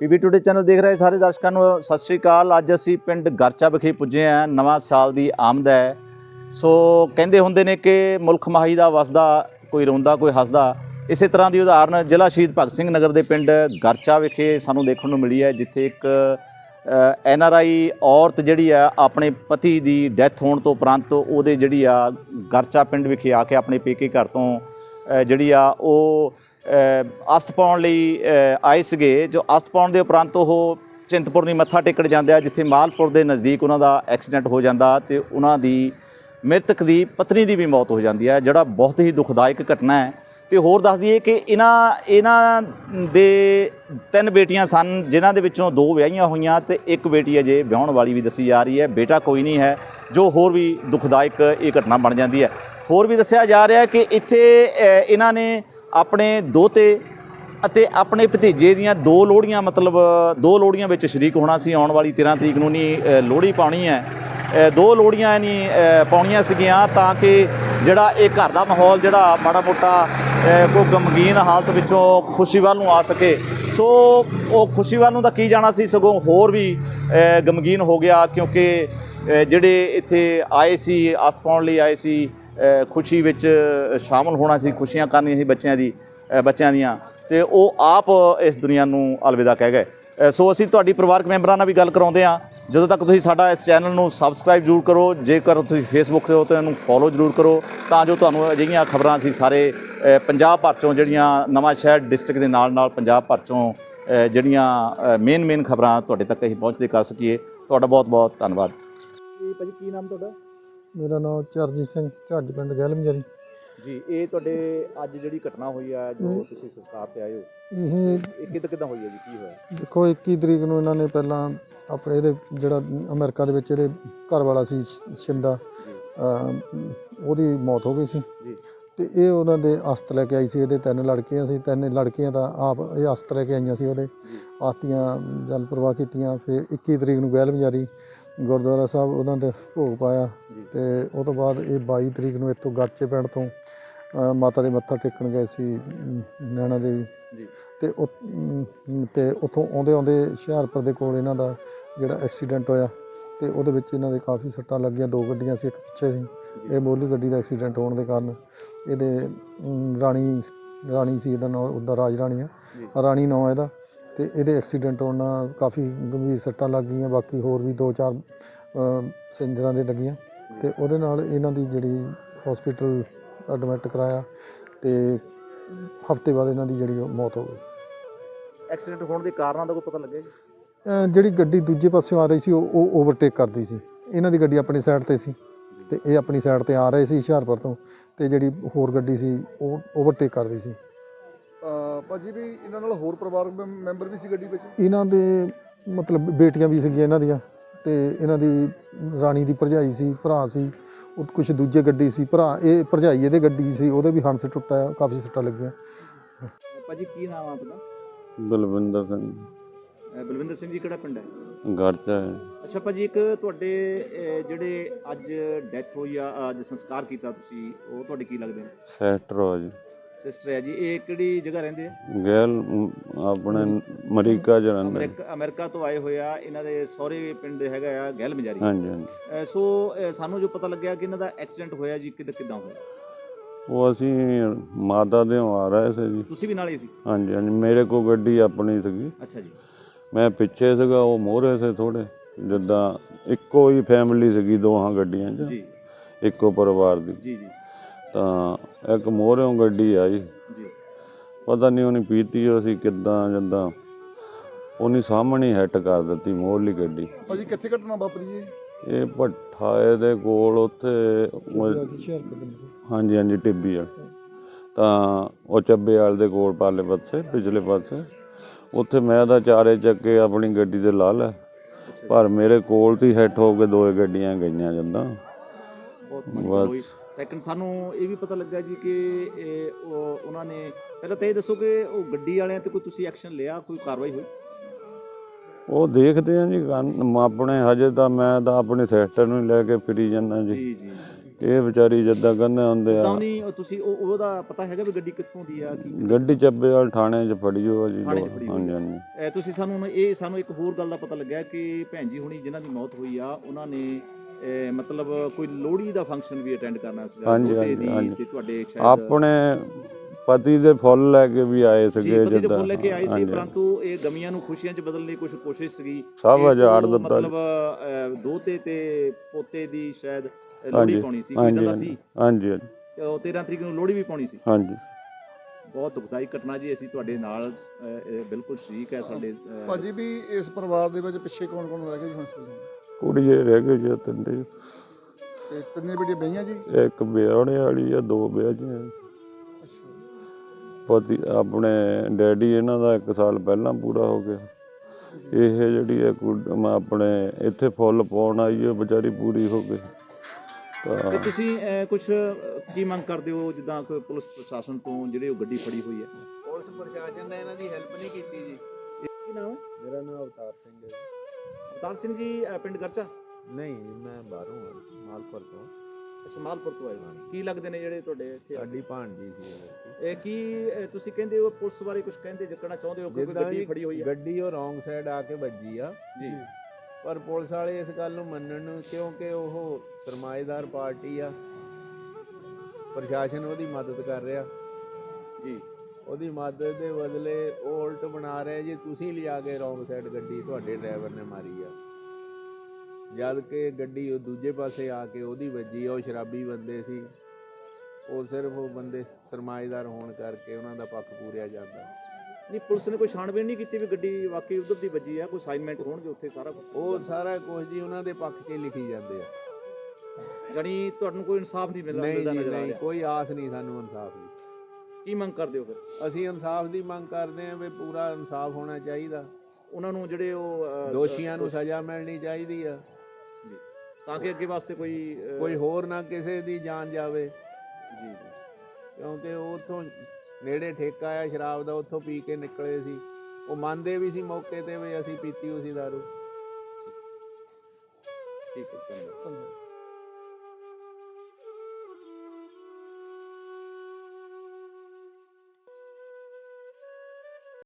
PB today channel ਦੇਖ ਰਹੇ ਸਾਰੇ ਦਰਸ਼ਕਾਂ ਨੂੰ ਸਤਿ ਸ਼੍ਰੀ ਅਕਾਲ। ਅੱਜ ਅਸੀਂ ਪਿੰਡ ਗਰਚਾ ਵਿਖੇ ਪੁੱਜੇ ਹਾਂ। ਨਵਾਂ ਸਾਲ ਦੀ ਆਮਦ ਹੈ। ਸੋ ਕਹਿੰਦੇ ਹੁੰਦੇ ਨੇ ਕਿ ਮੁਲਕ ਮਾਹੀ ਦਾ ਵਸਦਾ, ਕੋਈ ਰੋਂਦਾ, ਕੋਈ ਹੱਸਦਾ, ਇਸੇ ਤਰ੍ਹਾਂ ਦੀ ਉਦਾਹਰਨ ਜ਼ਿਲ੍ਹਾ ਸ਼ਹੀਦ ਭਗਤ ਸਿੰਘ ਨਗਰ ਦੇ ਪਿੰਡ ਗਰਚਾ ਵਿਖੇ ਸਾਨੂੰ ਦੇਖਣ ਨੂੰ ਮਿਲੀ ਹੈ, ਜਿੱਥੇ ਇੱਕ ਐਨ ਆਰ ਆਈ ਔਰਤ ਜਿਹੜੀ ਆ, ਆਪਣੇ ਪਤੀ ਦੀ ਡੈਥ ਹੋਣ ਤੋਂ ਉਪਰੰਤ ਉਹਦੇ ਜਿਹੜੀ ਆ, ਗਰਚਾ ਪਿੰਡ ਵਿਖੇ ਆ ਕੇ ਆਪਣੇ ਪੇਕੇ ਘਰ ਤੋਂ ਜਿਹੜੀ ਆ, ਉਹ ਅਸਤ ਪਾਉਣ ਲਈ ਆਏ ਸੀਗੇ। ਜੋ ਅਸਤ ਪਾਉਣ ਦੇ ਉਪਰੰਤ ਉਹ ਚਿੰਤਪੁਰਨੀ ਮੱਥਾ ਟੇਕਣ ਜਾਂਦੇ ਆ, ਜਿੱਥੇ ਮਾਲਪੁਰ ਦੇ ਨਜ਼ਦੀਕ ਉਹਨਾਂ ਦਾ ਐਕਸੀਡੈਂਟ ਹੋ ਜਾਂਦਾ ਤੇ ਉਹਨਾਂ ਦੀ ਮ੍ਰਿਤਕ ਦੀ ਪਤਨੀ ਦੀ ਵੀ ਮੌਤ ਹੋ ਜਾਂਦੀ ਹੈ ਜਿਹੜਾ ਬਹੁਤ ਹੀ ਦੁਖਦਾਇਕ ਘਟਨਾ ਹੈ। ਤੇ ਹੋਰ ਦੱਸ ਦਈਏ ਕਿ ਇਹਨਾਂ ਇਹਨਾਂ ਦੇ ਤਿੰਨ ਬੇਟੀਆਂ ਸਨ, ਜਿਨ੍ਹਾਂ ਦੇ ਵਿੱਚੋਂ ਦੋ ਵਿਆਹੀਆਂ ਹੋਈਆਂ ਤੇ ਇੱਕ ਬੇਟੀ ਅਜੇ ਵਿਆਹਣ ਵਾਲੀ ਵੀ ਦੱਸੀ ਜਾ ਰਹੀ ਹੈ। ਬੇਟਾ ਕੋਈ ਨਹੀਂ ਹੈ, ਜੋ ਹੋਰ ਵੀ ਦੁਖਦਾਇਕ ਇਹ ਘਟਨਾ ਬਣ ਜਾਂਦੀ ਹੈ। ਹੋਰ ਵੀ ਦੱਸਿਆ ਜਾ ਰਿਹਾ ਕਿ ਇੱਥੇ ਇਹਨਾਂ ਨੇ ਆਪਣੇ ਦੋਤੇ ਅਤੇ ਆਪਣੇ ਭਤੀਜੇ ਦੀਆਂ ਦੋ ਲੋਹੜੀਆਂ ਮਤਲਬ ਦੋ ਲੋਹੜੀਆਂ ਵਿੱਚ ਸ਼ਰੀਕ ਹੋਣਾ ਸੀ। ਆਉਣ ਵਾਲੀ 13 ਤਰੀਕ ਨੂੰ ਨਹੀਂ ਅ, ਲੋਹੜੀ ਪਾਉਣੀ ਹੈ। ਦੋ ਲੋਹੜੀਆਂ ਨਹੀਂ ਪਾਉਣੀਆਂ ਸੀਗੀਆਂ ਤਾਂ ਕਿ ਜਿਹੜਾ ਇਹ ਘਰ ਦਾ ਮਾਹੌਲ ਜਿਹੜਾ ਮਾੜਾ ਮੋਟਾ ਅ, ਕੋਈ ਗਮਗੀਨ ਹਾਲਤ ਵਿੱਚੋਂ ਖੁਸ਼ੀ ਵੱਲ ਨੂੰ ਆ ਸਕੇ। ਸੋ ਉਹ ਖੁਸ਼ੀ ਵੱਲ ਨੂੰ ਤਾਂ ਕੀ ਜਾਣਾ ਸੀ? ਸਗੋਂ ਹੋਰ ਵੀ ਗਮਗੀਨ ਹੋ ਗਿਆ ਕਿਉਂਕਿ ਜਿਹੜੇ ਇੱਥੇ ਆਏ ਸੀ ਆਸ ਪਾਉਣ ਲਈ ਆਏ ਸੀ। ਖੁਸ਼ੀ ਵਿੱਚ ਸ਼ਾਮਲ ਹੋਣਾ ਸੀ, ਖੁਸ਼ੀਆਂ ਕਰਨੀਆਂ ਸੀ ਬੱਚਿਆਂ ਦੀ ਬੱਚਿਆਂ ਦੀਆਂ। ਤੇ ਉਹ ਆਪ ਇਸ ਦੁਨੀਆ ਨੂੰ ਅਲਵਿਦਾ ਕਹਿ ਗਏ। ਸੋ ਅਸੀਂ ਤੁਹਾਡੀ ਪਰਿਵਾਰਕ ਮੈਂਬਰਾਂ ਨਾਲ ਵੀ ਗੱਲ ਕਰਾਉਂਦੇ ਹਾਂ। ਜਦੋਂ ਤੱਕ ਤੁਸੀਂ ਸਾਡਾ ਇਸ ਚੈਨਲ ਨੂੰ ਸਬਸਕ੍ਰਾਈਬ ਜ਼ਰੂਰ ਕਰੋ, ਜੇਕਰ ਤੁਸੀਂ ਫੇਸਬੁੱਕ ਤੇ ਹੋ ਤਾਂ ਇਹਨੂੰ ਫੋਲੋ ਜ਼ਰੂਰ ਕਰੋ, ਤਾਂ ਜੋ ਤੁਹਾਨੂੰ ਅਜਿਹੀਆਂ ਖਬਰਾਂ ਅਸੀਂ ਸਾਰੇ ਪੰਜਾਬ ਭਰ ਚੋਂ ਜਿਹੜੀਆਂ ਨਵਾਂ ਸ਼ਹਿਰ ਡਿਸਟ੍ਰਿਕਟ ਦੇ ਨਾਲ ਨਾਲ ਪੰਜਾਬ ਭਰ ਚੋਂ ਜਿਹੜੀਆਂ ਮੇਨ ਮੇਨ ਖਬਰਾਂ ਤੁਹਾਡੇ ਤੱਕ ਅਸੀਂ ਪਹੁੰਚਦੇ ਕਰ ਸਕੀਏ। ਤੁਹਾਡਾ ਬਹੁਤ ਬਹੁਤ ਧੰਨਵਾਦ। ਜੀ ਭਾਜੀ, ਕੀ ਨਾਮ ਤੁਹਾਡਾ? ਮੇਰਾ ਨਾਮ ਚਰਜੀਤ ਸਿੰਘ ਝੱਜ ਪਿੰਡ ਗਹਿਲਮਜਰੀ ਜੀ ਇਹ ਤੁਹਾਡੇ ਅੱਜ ਜਿਹੜੀ ਘਟਨਾ ਹੋਈ ਆ ਜੋ ਤੁਸੀਂ ਸੰਸਕਾਰ ਤੇ ਆਏ ਹੋ ਇਹ ਇਹ ਕਿੱਦਾਂ ਕਿੱਦਾਂ ਹੋਈ ਹੈ ਜੀ ਕੀ ਹੋਇਆ? ਦੇਖੋ 21 ਤਰੀਕ ਨੂੰ ਇਹਨਾਂ ਨੇ ਪਹਿਲਾਂ ਆਪਣੇ ਇਹਦੇ ਜਿਹੜਾ ਅਮਰੀਕਾ ਦੇ ਵਿੱਚ ਇਹਦੇ ਘਰ ਵਾਲਾ ਸੀ ਸ਼ਿੰਦਾ ਉਹਦੀ ਮੌਤ ਹੋ ਗਈ ਸੀ। ਜੀ। ਤੇ ਇਹ ਉਹਨਾਂ ਦੇ ਅਸਤ ਲੈ ਕੇ ਆਈ ਸੀ ਇਹਦੇ ਤਿੰਨ ਲੜਕੀਆਂ ਸੀ ਤਿੰਨ ਲੜਕੀਆਂ ਦਾ ਆਪ ਇਹ ਅਸਤ ਲੈ ਕੇ ਆਈਆਂ ਸੀ ਉਹਦੇ। ਜੀ। ਆਸਤੀਆਂ ਜਲ ਪ੍ਰਵਾਹ ਕੀਤੀਆਂ ਫਿਰ 21 ਤਰੀਕ ਨੂੰ ਗਹਿਲਮਜਾਰੀ ਗੁਰਦੁਆਰਾ ਸਾਹਿਬ ਉਹਨਾਂ ਦੇ ਭੋਗ ਪਾਇਆ ਤੇ ਉਹ ਤੋਂ ਬਾਅਦ ਇਹ 22 ਤਰੀਕ ਨੂੰ ਇੱਥੋਂ ਗਰਚੇ ਪਿੰਡ ਤੋਂ ਅ, ਮਾਤਾ ਦੇ ਮੱਥਾ ਟੇਕਣ ਗਏ ਸੀ ਅਮ, ਨੈਣਾ ਦੇਵੀ। ਜੀ। ਤੇ ਉਹ ਅਮ, ਤੇ ਉੱਥੋਂ ਆਉਂਦੇ ਆਉਂਦੇ ਹੁਸ਼ਿਆਰਪੁਰ ਦੇ ਕੋਲ ਇਹਨਾਂ ਦਾ ਜਿਹੜਾ ਐਕਸੀਡੈਂਟ ਹੋਇਆ ਤੇ ਉਹਦੇ ਵਿੱਚ ਇਹਨਾਂ ਦੇ ਕਾਫੀ ਸੱਟਾਂ ਲੱਗੀਆਂ ਦੋ ਗੱਡੀਆਂ ਸੀ ਇੱਕ ਪਿੱਛੇ ਸੀ। ਇਹ ਮੋਲੀ ਗੱਡੀ ਦਾ ਐਕਸੀਡੈਂਟ ਹੋਣ ਦੇ ਕਾਰਨ ਇਹਦੇ ਅਮ, ਰਾਣੀ ਰਾਣੀ ਸੀ ਇਹਦਾ ਨਾਮ ਉਹਦਾ ਰਾਜ ਰਾਣੀ ਆ। ਰਾਣੀ ਨਾਂ ਇਹਦਾ। ਤੇ ਇਹਦੇ ਐਕਸੀਡੈਂਟ ਹੋਣ ਨਾਲ ਕਾਫੀ ਗੰਭੀਰ ਸੱਟਾਂ ਲੱਗ ਗਈਆਂ ਬਾਕੀ ਹੋਰ ਵੀ ਦੋ ਚਾਰ ਸਿੰਜਰਾਂ ਦੇ ਲੱਗੀਆਂ ਤੇ ਉਹਦੇ ਨਾਲ ਇਹਨਾਂ ਦੀ ਜਿਹੜੀ ਹਸਪੀਟਲ ਐਡਮਿਟ ਕਰਾਇਆ ਤੇ ਹਫ਼ਤੇ ਬਾਅਦ ਇਹਨਾਂ ਦੀ ਜਿਹੜੀ ਮੌਤ ਹੋ ਗਈ। ਐਕਸੀਡੈਂਟ ਹੋਣ ਦੇ ਕਾਰਨਾਂ ਦਾ ਕੋਈ ਪਤਾ ਲੱਗਿਆ ਜੀ? ਜਿਹੜੀ ਗੱਡੀ ਦੂਜੇ ਪਾਸਿਓਂ ਆ ਰਹੀ ਸੀ ਉਹ ਓਵਰਟੇਕ ਕਰਦੀ ਸੀ। ਇਹਨਾਂ ਦੀ ਗੱਡੀ ਆਪਣੀ ਸਾਈਡ ਤੇ ਸੀ ਤੇ ਇਹ ਆਪਣੀ ਸਾਈਡ ਤੇ ਆ ਰਹੇ ਸੀ ਹੁਸ਼ਿਆਰਪੁਰ ਤੋਂ ਤੇ ਜਿਹੜੀ ਹੋਰ ਗੱਡੀ ਸੀ ਉਹ ਓਵਰਟੇਕ ਕਰਦੀ ਸੀ। ਭਾਜੀ ਵੀ ਇਹਨਾਂ ਨਾਲ ਹੋਰ ਪਰਿਵਾਰਕ ਮੈਂ- ਮੈਂਬਰ ਵੀ ਸੀ ਗੱਡੀ ਵਿੱਚ? ਇਹਨਾਂ ਦੇ ਮਤਲਬ ਬੇਟੀਆਂ ਵੀ ਸੀਗੀਆਂ ਇਹਨਾਂ ਦੀਆਂ ਤੇ ਇਹਨਾਂ ਦੀ ਰਾਣੀ ਦੀ ਭਰਜਾਈ ਸੀ ਭਰਾ ਸੀ ਉਹ ਕੁਝ ਦੂਜੇ ਗੱਡੀ ਸੀ ਭਰਾ ਇਹ ਭਰਜਾਈ ਇਹਦੇ ਗੱਡੀ ਸੀ ਉਹਦੇ ਵੀ ਹੰਸ ਟੁੱਟਾ ਕਾਫੀ ਸੱਟਾਂ ਲੱਗੀਆਂ। ਭਾਜੀ ਕੀ ਨਾਮ ਆ ਆਪਣਾ? ਬਲਵਿੰਦਰ ਸਿੰਘ। ਬਲਵਿੰਦਰ ਸਿੰਘ ਜੀ ਕਿਹੜਾ ਪਿੰਡ ਹੈ? ਗਰਚਾ ਹੈ। ਅੱਛਾ ਭਾਜੀ ਇੱਕ ਤੁਹਾਡੇ ਜਿਹੜੇ ਅੱਜ ਡੈਥ ਹੋਈ ਆ ਅੱਜ ਸੰਸਕਾਰ ਕੀਤਾ ਤੁਸੀਂ ਉਹ ਤੁਹਾਡੇ ਕੀ ਲੱਗਦੇ ਨੇ? ਸੈਸਟਰ ਹੋ ਜੀ। ਸਿਸਟਰ ਹੈ ਜੀ ਇਹ ਕਿਹੜੀ ਜਗ੍ਹਾ ਰਹਿੰਦੇ ਆ? ਗੈਲ ਮ, ਆਪਣੇ ਅਮਰੀਕਾ ਜਲੰਧਰ ਅਮਰੀਕਾ ਅਮਰੀਕਾ ਤੋਂ ਆਏ ਹੋਏ ਆ ਇਹਨਾਂ ਦੇ ਸਹੁਰੇ ਪਿੰਡ ਹੈਗਾ ਆ ਗਹਿਲ ਮਜਾਰੀ। ਹਾਂਜੀ ਹਾਂਜੀ। ਅ, ਸੋ ਅ, ਸਾਨੂੰ ਜੋ ਪਤਾ ਲੱਗਿਆ ਕਿ ਇਹਨਾਂ ਦਾ ਐਕਸੀਡੈਂਟ ਹੋਇਆ ਜੀ ਕਿੱਦਾਂ ਕਿੱਦਾਂ ਹੋਇਆ? ਉਹ ਅਸੀਂ ਮਾਤਾ ਦੇ ਆ ਰਹੇ ਸੀ ਜੀ। ਤੁਸੀਂ ਵੀ ਨਾਲ ਹੀ ਸੀ? ਹਾਂਜੀ ਹਾਂਜੀ ਮੇਰੇ ਕੋਲ ਗੱਡੀ ਆਪਣੀ ਸੀਗੀ। ਅੱਛਾ ਜੀ। ਮੈਂ ਪਿੱਛੇ ਸੀਗਾ ਉਹ ਮੋਹਰੇ ਸੀ ਥੋੜੇ ਜਿੱਦਾਂ ਇੱਕੋ ਹੀ ਫੈਮਿਲੀ ਸੀਗੀ ਦੋਹਾਂ ਗੱਡੀਆਂ 'ਚ। ਜੀ। ਇੱਕੋ ਪਰਿਵਾਰ ਦੀ। ਜੀ ਜੀ। ਤਾਂ ਇੱਕ ਮੋਹਰਿਓਂ ਗੱਡੀ ਆਈ। ਜੀ। ਪਤਾ ਨਹੀਂ ਉਹਨੇ ਪੀਤੀ ਹੋ ਸੀ ਕਿੱਦਾਂ ਜਿੱਦਾਂ। ਉਹਨੇ ਸਾਹਮਣੇ ਹਿੱਟ ਕਰ ਦਿੱਤੀ ਮੋਹਰਲੀ ਗੱਡੀ। ਭਾਜੀ ਕਿੱਥੇ ਘਟਨਾ ਵਾਪਰੀ ਜੀ ਇਹ ਭੱਠਾ ਦੇ ਕੋਲ ਉੱਥੇ ਉਹ-। ਹਾਂਜੀ ਹਾਂਜੀ ਟਿੱਬੀ ਆ ਤਾਂ ਉਹ ਚੱਬੇ ਵਾਲ ਦੇ ਕੋਲ ਪਾਲੇ ਪਾਸੇ ਪਿਛਲੇ ਪਾਸੇ। ਉੱਥੇ ਮੈਂ ਤਾਂ ਚਾਰੇ ਚੱਕੇ ਆਪਣੀ ਗੱਡੀ ਤੇ ਲਾ ਅੱਛਾ। ਪਰ ਮੇਰੇ ਕੋਲ ਤੇ ਹਿੱਟ ਹੋ ਕੇ ਦੋਏ ਗੱਡੀਆਂ ਗਈਆਂ ਜਾਂਦਾ। ਬਸ। ਸੈਕੰਡ ਸਾਨੂੰ ਇਹ ਵੀ ਪਤਾ ਲੱਗਾ ਜੀ ਕਿ ਇਹ ਉਹ- ਉਹਨਾਂ ਨੇ ਪਹਿਲਾਂ ਤਾਂ ਇਹ ਦੱਸੋ ਕਿ ਉਹ ਗੱਡੀ ਵਾਲਿਆਂ ਤੇ ਕੋਈ ਤੁਸੀਂ ਐਕਸ਼ਨ ਲਿਆ ਕੋਈ ਕਾਰਵਾਈ ਹੋਈ? ਉਹ ਦੇਖਦੇ ਆ ਜੀ ਆਪਣੇ ਹਜੇ ਤਾਂ ਮੈਂ ਤਾਂ ਆਪਣੇ ਸਿਸਟਰ ਨੂੰ ਹੀ ਲੈ ਕੇ ਫਿਰੀ ਜਾਂਦਾ ਜੀ। ਜੀ ਜੀ। ਇਹ ਵਿਚਾਰੀ ਜਿੱਦਾਂ ਕਹਿੰਦੇ ਹੁੰਦੇ ਤਾਂ ਆ ਨਹੀਂ ਤੁਸੀਂ ਉਹ ਉਹਦਾ ਪਤਾ ਹੈਗਾ ਵੀ ਗੱਡੀ ਕਿੱਥੋਂ ਦੀ ਆ ਕੀ ਗੱਡੀ ਚੱਬੇ ਵਾਲ ਥਾਣੇ 'ਚ ਫੜੀ ਹੋਆ ਜੀ ਥਾਣੇ 'ਚ ਫੜੀ ਹੋਈ ਹਾਂਜੀ ਤੁਸੀਂ ਸਾਨੂੰ ਹੁਣ ਇਹ ਸਾਨੂੰ ਇੱਕ ਹੋਰ ਗੱਲ ਦਾ ਪਤਾ ਲੱਗਿਆ ਕਿ ਭੈਣ ਜੀ ਹੁਣੀ ਜਿਨ੍ਹਾਂ ਦੀ ਮੌਤ ਹੋਈ ਆ ਉਹਨਾਂ ਨੇ ਇਹ ਮਤਲਬ ਕੋਈ ਲੋਹੜੀ ਦਾ ਫੰਕਸ਼ਨ ਵੀ ਅਟੈਂਡ ਕਰਨਾ ਸੀਗਾ ਹਾਂਜੀ, ਦੋਹਤੇ ਹਾਂਜੀ, ਦੀ ਹਾਂਜੀ। ਤੇ ਤੁਹਾਡੇ ਸ਼ਾਇਦ ਆਪਣੇ ਪਤੀ ਦੇ ਫੁੱਲ ਲੈ ਕੇ ਵੀ ਆਏ ਜੀ ਸੀਗੇ ਪਤੀ ਦੇ ਜਿੱਦਾਂ ਫੁੱਲ ਲੈ ਕੇ ਆਏ ਸੀ ਹਾਂਜੀ। ਪਰੰਤੂ ਇਹ ਗਮੀਆਂ ਨੂੰ ਖੁਸ਼ੀਆਂ 'ਚ ਬਦਲਣ ਦੀ ਕੁਝ ਕੋਸ਼ਿਸ਼ ਸੀਗੀ। ਸਭ ਹਜ਼ਾਰ ਦਿੱਤਾ। ਜੀ। ਮਤਲਬ ਅਹ, ਦੋਹਤੇ ਤੇ ਪੋਤੇ ਦੀ ਸ਼ਾਇਦ ਅਹ, ਲੋਹੜੀ ਹਾਂਜੀ, ਪਾਉਣੀ ਸੀ ਕੋਈ ਦਾ ਹਾਂਜੀ। ਸੀ? ਹਾਂਜੀ ਹਾਂਜੀ, ਤੇ ਉਹ 13 ਤਰੀਕ ਨੂੰ ਲੋਹੜੀ ਵੀ ਪਾਉਣੀ ਸੀ। ਹਾਂਜੀ। ਬਹੁਤ ਦੁਖਦਾਈ ਘਟਨਾ ਜੀ ਅਸੀਂ ਤੁਹਾਡੇ ਨਾਲ ਅਹ, ਇਹ ਬਿਲਕੁਲ ਸ਼ਰੀਕ ਹੈ ਸਾਡੇ ਅਹ, ਭਾਜੀ ਵੀ ਇਸ ਪਰਿਵਾਰ ਦੇ ਵਿੱਚ ਪਿੱਛੇ ਕੌਣ ਕੌਣ ਰਹਿ ਗਿਆ ਜੀ ਹੁਣ ਇਸ ਵੇਲੇ? ਕੁੜੀਏ ਰਹਿ ਗਏ ਜੀ ਤਿੰਨੇ ਤੇ ਤਿੰਨੇ ਬੇਟੀਆਂ ਬਈਆਂ ਜੀ? ਇੱਕ ਵਿਆਹਣੇ ਵਾਲੀ ਆ ਦੋ ਵਿਆਹੀਆਂ ਪਤੀ ਆਪਣੇ ਡੈਡੀ ਇਹਨਾਂ ਦਾ 1 ਸਾਲ ਪਹਿਲਾਂ ਪੂਰਾ ਹੋ ਗਿਆ। ਇਹ ਜਿਹੜੀ ਹੈ ਕੁੜ- ਮ- ਆਪਣੇ ਇੱਥੇ ਫੁੱਲ ਪਾਉਣ ਆਈ ਹੈ ਵਿਚਾਰੀ ਪੂਰੀ ਹੋ ਗਈ। ਤੇ ਤਾਂ ਤੁਸੀਂ ਕੁਝ ਕੀ ਮੰਗ ਕਰਦੇ ਹੋ ਜਿੱਦਾਂ ਕੋਈ ਪੁਲਿਸ ਪ੍ਰਸ਼ਾਸਨ ਤੋਂ ਜਿਹੜੇ ਉਹ ਗੱਡੀ ਫੜੀ ਹੋਈ ਹੈ ਪੁਲਿਸ ਪ੍ਰਸ਼ਾਸਨ ਨੇ ਇਹਨਾਂ ਦੀ ਹੈਲਪ ਨਹੀਂ ਕੀਤੀ ਜੀ। ਕੀ ਨਾਮ? ਹੈ ਮੇਰਾ ਨਾਮ ਅਵਤਾਰ ਸਿੰਘ ਹੈ ਅਵਤਾਰ ਸਿੰਘ ਜੀ ਅਹ, ਪਿੰਡ ਗਰਚਾ? ਨਹੀਂ ਮੈਂ ਬਾਹਰੋਂ ਆ ਮਾਲਪੁਰ ਤੋਂ। ਅੱਛਾ ਮਾਲਪੁਰ ਤੋਂ ਆਏ ਹੋ। ਕੀ ਲੱਗਦੇ ਨੇ ਜਿਹੜੇ ਤੁਹਾਡੇ ਇੱਥੇ ਸਾਡੀ ਭਾਣਜੀ ਸੀ ਇਹ ਲੜਕੀ। ਇਹ ਕੀ ਅਹ, ਤੁਸੀਂ ਕਹਿੰਦੇ ਹੋ ਪੁਲਿਸ ਬਾਰੇ ਕੁਝ ਕਹਿੰਦੇ ਜੱਕਣਾ ਚਾਹੁੰਦੇ ਹੋ ਕਿ ਕੋਈ ਜਿੱਦਾਂ ਗੱਡੀ ਜੀ ਫੜੀ ਹੋਈ ਹੈ ਗੱਡੀ ਉਹ ਰੋਂਗ ਸਾਈਡ ਆ ਕੇ ਵੱਜੀ ਆ। ਜੀ। ਪਰ ਪੁਲਿਸ ਵਾਲੇ ਇਸ ਗੱਲ ਨੂੰ ਮੰਨਣ ਨੂੰ ਕਿਉਂਕਿ ਉਹ ਸਰਮਾਏਦਾਰ ਪਾਰਟੀ ਆ। ਪ੍ਰਸ਼ਾਸਨ ਉਹਦੀ ਮਦਦ ਕਰ ਰਿਹਾ। ਜੀ। ਉਹਦੀ ਮਦਦ ਦੇ ਬਦਲੇ ਉਹ ਉਲਟ ਬਣਾ ਰਿਹਾ ਜੀ ਤੁਸੀਂ ਲਿਜਾ ਕੇ ਰੋਂਗ ਸਾਈਡ ਗੱਡੀ ਤੁਹਾਡੇ ਡਰਾਈਵਰ ਨੇ ਮਾਰੀ ਆ। ਜਦ ਕਿ ਗੱਡੀ ਉਹ ਦੂਜੇ ਪਾਸੇ ਆ ਕੇ ਉਹਦੀ ਵੱਜੀ ਉਹ ਸ਼ਰਾਬੀ ਬੰਦੇ ਸੀ। ਉਹ ਸਿਰਫ ਉਹ ਬੰਦੇ ਸਰਮਾਏਦਾਰ ਹੋਣ ਕਰਕੇ ਉਹਨਾਂ ਦਾ ਪੱਖ ਪੂਰਿਆ ਜਾਂਦਾ। ਨਹੀਂ ਪੁਲਿਸ ਨੇ ਕੋਈ ਛਾਣਬੀਣ ਨਹੀਂ ਕੀਤੀ ਵੀ ਗੱਡੀ ਵਾਕਈ ਉਧਰ ਦੀ ਵੱਜੀ ਹੈ ਕੋਈ ਅਸਾਈਨਮੈਂਟ ਹੋਣਗੇ ਉੱਥੇ ਸਾਰਾ ਕੁਝ ਉਹ ਸਾਰਾ ਕੁਝ ਜੀ ਉਹਨਾਂ ਦੇ ਪੱਖ 'ਚ ਲਿਖੀ ਜਾਂਦੇ ਆ। ਜਾਣੀ ਤੁਹਾਨੂੰ ਕੋਈ ਇਨਸਾਫ ਨਹੀਂ ਮਿਲ ਨਹੀਂ ਮਿਲਦਾ ਨਜ਼ਰ ਆ ਰਿਹਾ। ਕੋਈ ਆਸ ਨਹੀਂ ਸਾਨੂੰ ਇਨਸਾਫ ਦੀ ਕੀ ਮੰਗ ਕਰਦੇ ਹੋ ਫਿਰ? ਅਸੀਂ ਇਨਸਾਫ ਦੀ ਮੰਗ ਕਰਦੇ ਹਾਂ ਵੀ ਪੂਰਾ ਇਨਸਾਫ ਹੋਣਾ ਚਾਹੀਦਾ। ਉਹਨਾਂ ਨੂੰ ਜਿਹੜੇ ਉਹ ਅਹ, ਦੋਸ਼ੀਆਂ ਨੂੰ ਸਜ਼ਾ ਮਿਲਣੀ ਚਾਹੀਦੀ ਆ। ਜੀ, ਤਾਂ ਕਿ ਅੱਗੇ ਵਾਸਤੇ ਕੋਈ ਅਹ, ਕੋਈ ਹੋਰ ਨਾ ਕਿਸੇ ਦੀ ਜਾਨ ਜਾਵੇ। ਜੀ ਜੀ। ਕਿਉਂਕਿ ਉਹ ਉੱਥੋਂ ਨੇੜੇ ਠੇਕਾ ਆ ਸ਼ਰਾਬ ਦਾ ਉੱਥੋਂ ਪੀ ਕੇ ਨਿਕਲੇ ਸੀ। ਉਹ ਮੰਨਦੇ ਵੀ ਸੀ ਮੌਕੇ ਤੇ ਵੀ ਅਸੀਂ ਪੀਤੀ ਹੋਈ ਸੀ ਦਾਰੂ। ਠੀਕ ਹੈ ਧੰਨਵਾਦ ਧੰਨਵਾਦ।